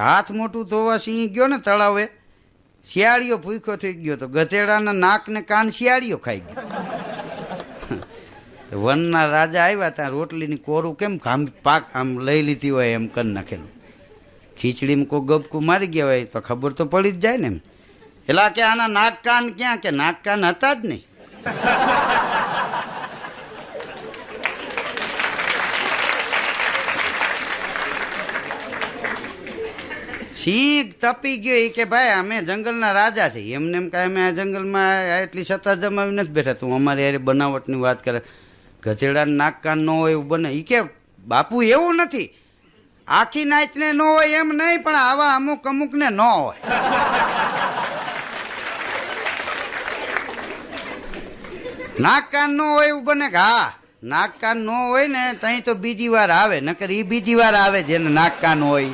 હાથ મોટું ધોવા સિંહ ગયો ને તળાવે, શિયાળીઓ ભૂખ્યો થઈ ગયો તો ગધેડાના નાક ને કાન શિયાળીઓ ખાઈ ગયો વનના રાજા આવ્યા ત્યાં રોટલીની કોરું કેમ ખામ પાક આમ લઈ લીધી હોય એમ કરી નાખેલું. ખીચડીમાં કોઈ ગપકું મારી ગયા હોય તો ખબર તો પડી જ જાય ને એમ. એટલા કે આના નાક કાન ક્યાં? કે નાક કાન હતા જ નહીં. સિંહ તપી ગયો એ કે ભાઈ, અમે જંગલના રાજા છીએ. એમને એમ કાંઈ અમે આ જંગલમાં એટલી સત્તા જમાવી નથી બેઠા. તું અમારી યારે બનાવટની વાત કરે. ગધેડા નાક કાન ન હોય એવું બને. એ કે બાપુ, એવું નથી. આખી નાચને ન હોય એમ નહીં, પણ આવા અમુક અમુકને ન હોય. નાક કાન ન હોય એવું બને કે હા નાક કાન ન હોય ને તઈ તો બીજી વાર આવે. નકર એ બીજી વાર આવે જેને નાક કાન હોય.